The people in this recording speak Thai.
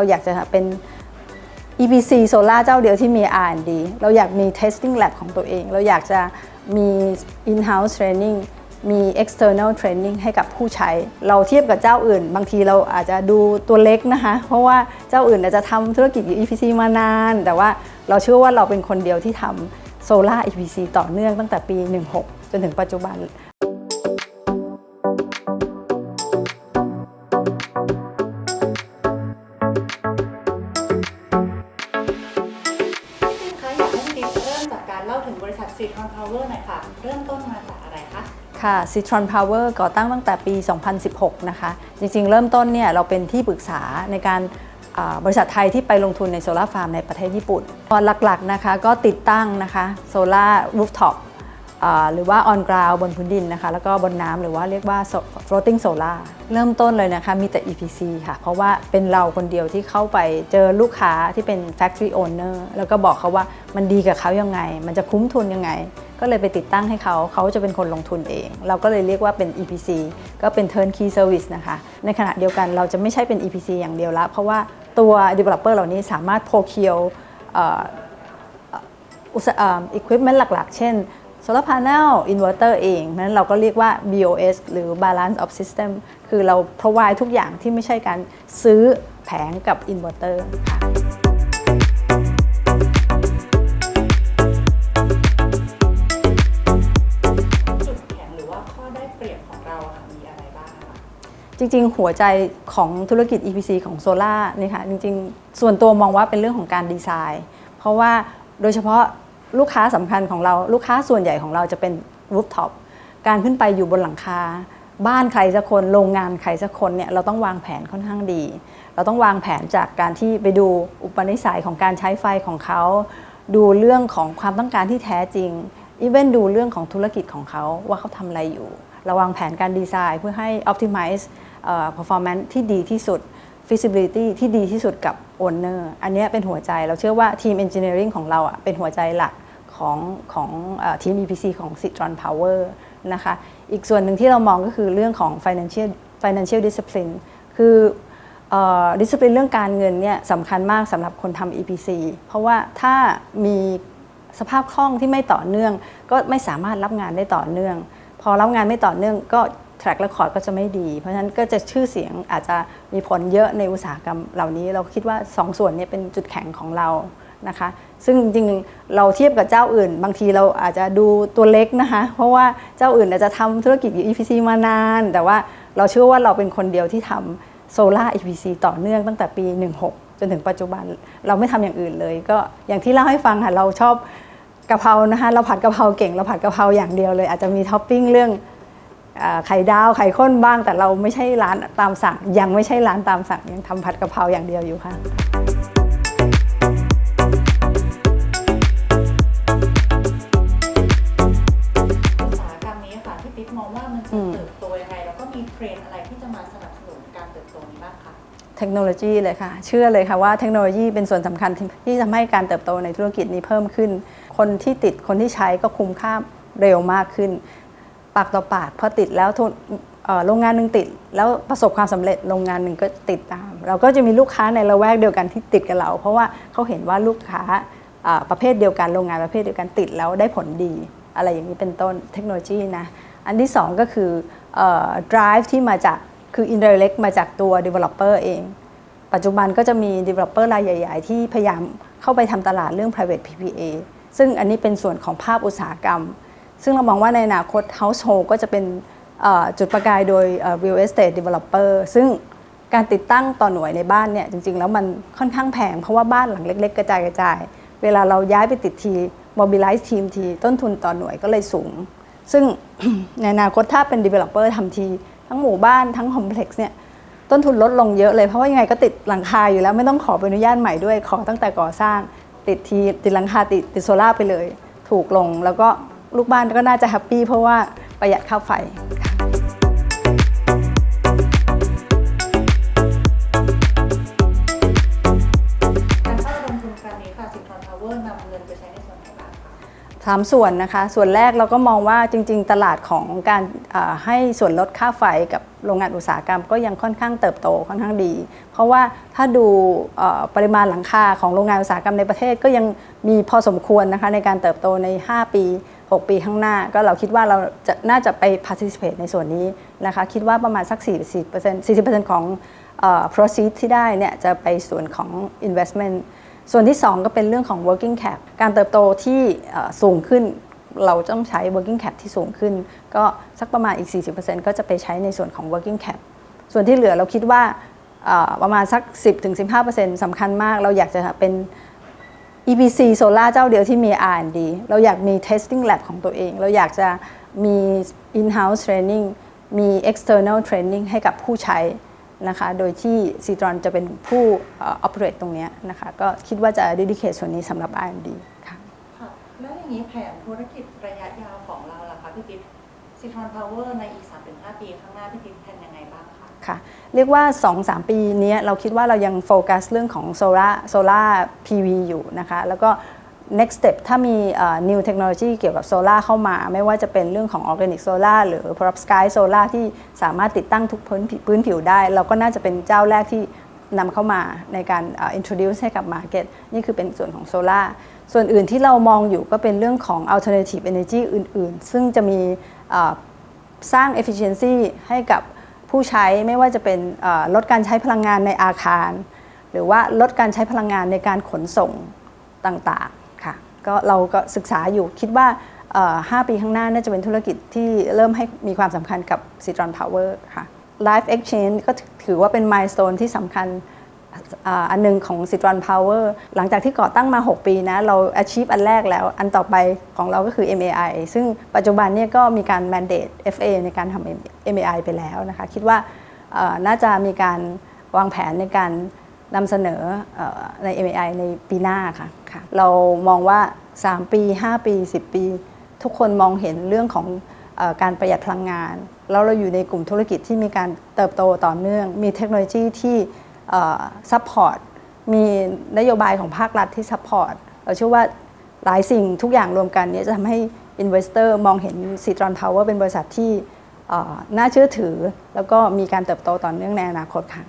เราอยากจะเป็น EPC Solar เจ้าเดียวที่มี R&D เราอยากมี testing lab ของตัวเอง เราอยากจะมี in-house training มี external training ให้กับผู้ใช้ เราเทียบกับเจ้าอื่น บางทีเราอาจจะดูตัวเล็กนะคะ เพราะว่าเจ้าอื่นอาจจะทำธุรกิจ EPC มานาน แต่ว่าเราเชื่อว่าเราเป็นคนเดียวที่ทำ Solar EPC ต่อเนื่องตั้งแต่ปี 16 จนถึงปัจจุบัน ษัทซีทรอนพาวเวอร์หน่อยค่ะ เริ่มต้นมาจากอะไรคะ ค่ะ Citron Power ก่อตั้งตั้งแต่ปี 2016 นะคะ จริงๆ เริ่มต้นเนี่ยเราเป็นที่ปรึกษาในการบริษัทไทยที่ไปลงทุนในโซลาร์ฟาร์มในประเทศญี่ปุ่นตอนหลักๆนะคะก็ติดตั้งนะคะโซลาร์รูฟท็อปหรือว่า on ground บนพื้นดินนะคะ แล้วก็บนน้ำหรือว่าเรียกว่า floating solar เริ่มต้นเลยนะคะ มีแต่ EPC ค่ะ เพราะว่าเป็นเราคนเดียวที่เข้าไปเจอลูกค้าที่เป็น factory owner แล้วก็บอกเขาว่ามันดีกับเขายังไง มันจะคุ้มทุนยังไง ก็เลยไปติดตั้งให้เขาเขาจะเป็นคนลงทุนเอง เราก็เลยเรียกว่าเป็น EPC ก็เป็น turnkey service นะคะ ในขณะเดียวกันเราจะไม่ใช่เป็น EPC อย่างเดียวละ เพราะว่าตัว developer เหล่านี้สามารถ procure เอ่ออุตสาหเอ่อ equipment หลักๆ เช่น solar panel inverter เองนั้นเราก็เรียกว่า BOS หรือ balance of system คือเรา provide ทุกอย่างที่ไม่ใช่การซื้อแผงกับ inverter จริง ๆ หัวใจของธุรกิจ EPC ของโซล่านี่ค่ะจริง ๆ ส่วนตัวมองว่าเป็นเรื่องของการดีไซน์ เพราะว่าโดยเฉพาะลูกค้าสำคัญของเราลูกค้าส่วนใหญ่ของเราจะเป็นรูฟท็อปการขึ้นไปอยู่บนหลังคา บ้านใครสักคนโรงงานใครสักคนเนี่ยเราต้องวางแผนค่อนข้างดี เราต้องวางแผนจากการที่ไปดูอุปนิสัยของการใช้ไฟของเขา ดูเรื่องของความต้องการที่แท้จริงอีเวนดูเรื่องของธุรกิจของเขาว่าเขาทำอะไรอยู่เราวางแผนการดีไซน์เพื่อให้ optimize performance ที่ดีที่สุด feasibility ที่ดีที่สุดกับ owner อันนี้เป็นหัวใจเราเชื่อว่าทีม engineering ของเราอะเป็นหัวใจหลักของของทีม EPC ของ Citron Power นะคะอีกส่วนหนึ่งที่เรามองก็คือเรื่องของ financial financial discipline คือดิสซิ p ลินเรื่องการเงินเนี่ยสำคัญมากสำหรับคนทำ EPC เพราะว่าถ้ามีสภาพคล่องที่ไม่ต่อเนื่อง ก็ไม่สามารถรับงานได้ต่อเนื่อง พอรับงานไม่ต่อเนื่องก็ track record ก็จะไม่ดี เพราะฉะนั้นก็จะชื่อเสียงอาจจะมีผลเยอะในอุตสาหกรรมเหล่านี้ เราคิดว่า2ส่วนนี้เป็นจุดแข็งของเรานะคะ ซึ่งจริงๆเราเทียบกับเจ้าอื่น บางทีเราอาจจะดูตัวเล็กนะคะ เพราะว่าเจ้าอื่นอาจจะทำธุรกิจ EPC มานาน แต่ว่าเราเชื่อว่าเราเป็นคนเดียวที่ทำ Solar EPC ต่อเนื่องตั้งแต่ปี 16 จนถึงปัจจุบันเราไม่ทำอย่างอื่นเลย ก็อย่างที่เล่าให้ฟังค่ะเราชอบกะเพรานะคะเราผัดกะเพราเก่งเราผัดกะเพราอย่างเดียวเลย อาจจะมีท็อปปิ้งเรื่อง ไข่ดาวไข่ข้นบ้าง แต่เราไม่ใช่ร้านตามสั่ง ยังไม่ใช่ร้านตามสั่งยังทำผัดกะเพราอย่างเดียวอยู่ค่ะอุตสาหกรรมนี้ค่ะพี่ติ๊กมองว่ามันจะอืมเติบโตยังไงแล้วก็มีเทรนด์อะไรที่จะมาสนับสนุนการเติบโตนี้บ้างคะเทคโนโลยีเลยค่ะ เชื่อเลยค่ะว่าเทคโนโลยีเป็นส่วนสำคัญที่ที่ทำให้การเติบโตในธุรกิจนี้เพิ่มขึ้น คนที่ติดคนที่ใช้ก็คุ้มค่าเร็วมากขึ้น ปากต่อปากพอติดแล้วทุนโรงงานหนึ่งติด แล้วประสบความสำเร็จโรงงานหนึ่งก็ติดตาม เราก็จะมีลูกค้าในละแวกเดียวกันที่ติดกับเรา เพราะว่าเขาเห็นว่าลูกค้าประเภทเดียวกันโรงงานประเภทเดียวกันติดแล้วได้ผลดี อะไรอย่างนี้เป็นต้นเทคโนโลยีนะ อันที่สองก็คืออ drive ที่มาจากคือ indirect มาจากตัว developer เอง ปัจจุบันก็จะมี developer รายใหญ่ ๆ ที่พยายามเข้าไปทำตลาดเรื่อง private PPA ซึ่งอันนี้เป็นส่วนของภาพอุตสาหกรรม ซึ่งเรามองว่าในอนาคต household ก็จะเป็นจุดประกายโดย real estate developer ซึ่งการติดตั้งต่อหน่วยในบ้านเนี่ยจริง ๆ แล้วมันค่อนข้างแพง เพราะว่าบ้านหลังเล็ก ๆ กระจายกระจาย เวลาเราย้ายไปติดที mobilize ทีมที ต้นทุนต่อหน่วยก็เลยสูง ซึ่งในอนาคตถ้าเป็น developer ทำที ทั้งหมู่บ้านทั้ง complex เนี่ยต้นทุนลดลงเยอะเลย เพราะว่ายังไงก็ติดหลังคาอยู่แล้วไม่ต้องขอใบอนุญาตใหม่ด้วยขอตั้งแต่ก่อสร้าง ติดทีติดหลังคาติดติดโซล่าไปเลย ถูกลงแล้วก็ ลูกบ้านก็น่าจะแฮปปี้เพราะว่าประหยัดค่าไฟการเข้าระดมทุนครั้งนี้ค่ะซีทรอนพาวเวอร์นำเงินไปใช้ในส่วนไหนบ้างคะทสามส่วนนะคะ ส่วนแรกเราก็มองว่าจริง ๆ ตลาดของการอ่าให้ส่วนลดค่าไฟกับโรงงานอุตสาหกรรมก็ยังค่อนข้างเติบโตค่อนข้างดี เพราะว่าถ้าดูเอ่อปริมาณหลังคาของโรงงานอุตสาหกรรมในประเทศก็ยังมีพอสมควรนะคะในการเติบโตใน 5 ปี 6 ปีข้างหน้า ก็เราคิดว่าเราจะน่าจะไป participate ในส่วนนี้นะคะคิดว่าประมาณสัก 40% 40%ของเอ่อ proceed ที่ได้เนี่ยจะไปส่วนของ investment ส่วนที่ 2 ก็เป็นเรื่องของ working cap การเติบโตที่สูงขึ้น เราต้องใช้ working cap ที่สูงขึ้น ก็สักประมาณอีก 40%ก็จะไปใช้ในส่วนของ working cap ส่วนที่เหลือเราคิดว่าประมาณสัก 10-15%สำคัญมาก เราอยากจะเป็น EPC โซล่าเจ้าเดียวที่มี R&D เราอยากมี testing lab ของตัวเอง เราอยากจะมี in-house training มี external training ให้กับผู้ใช้นะคะ โดยที่ c t r o n จะเป็นผู้อ operate ตรงนี้นะคะ ก็คิดว่าจะ dedicate ส่วนนี้สำหรับ R&D ค่ะ ค่ะ แล้วอย่างนี้แผนธุรกิจระยะยาวของเราล่ะคะพี่ติ๊บซิทรอนพาวเวอร์ในอีก 3-5 ปีข้างหน้าพี่ติ๊บแผนยังไงบ้างคะ ค่ะเรียกว่า 2-3 ปีนี้เราคิดว่าเรายังโฟกัสเรื่องของโซลาโซลา PV อยู่นะคะแล้วก็ next step ถ้ามี new technology เกี่ยวกับโซลาเข้ามา ไม่ว่าจะเป็นเรื่องของ organic solar หรือ perovskite solar ที่สามารถติดตั้งทุกพื้นผิวพื้นผิวได้ เราก็น่าจะเป็นเจ้าแรกที่นำเข้ามาในการ introduce ให้กับ market นี่คือเป็นส่วนของโซลาส่วนอื่นที่เรามองอยู่ก็เป็นเรื่องของ alternative energy อื่น ๆ ซึ่งจะมีสร้าง efficiency ให้กับ ผู้ใช้ไม่ว่าจะเป็นลดการใช้พลังงานในอาคาร หรือว่าลดการใช้พลังงานในการขนส่งต่างๆค่ะก็เราก็ศึกษาอยู่คิดว่า 5 ปีข้างหน้าน่าจะเป็นธุรกิจที่เริ่มให้มีความสำคัญกับสิตรอนพาวเวอร์ค่ะ Life Exchange ก็ถือว่าเป็นมายสเตนที่สำคัญ อันหนึงของ Citron Power หลังจากที่ก่อตั้งมา 6 ปีนะ เรา achieve อันแรกแล้ว อันต่อไปของเราก็คือ MAI ซึ่งปัจจุบันเนี่ยก็มีการ mandate FA ในการทำ MAI ไปแล้วนะคะ คิดว่าน่าจะมีการวางแผนในการนำเสนอเออใน MAI ในปีหน้าค่ะคะเรามองว่า 3 ปี 5 ปี 10 ปี ทุกคนมองเห็นเรื่องของอการประหยัดพลังงาน แล้วเราอยู่ในกลุ่มธุรกิจที่มีการเติบโตต่อเนื่อง มีเทคโนโลยีที่ ซัพพอร์ตมีนโยบายของภาครัฐที่ซัพพอร์ตเราเชื่อว่าหลายสิ่งทุกอย่างรวมกันนี้จะทำให้อินเวสเตอร์มองเห็นสิตรอนพาวเวอร์เป็นบริษัทที่น่าเชื่อถือ แล้วก็มีการเติบโตต่อเนื่องในอนาคตค่ะ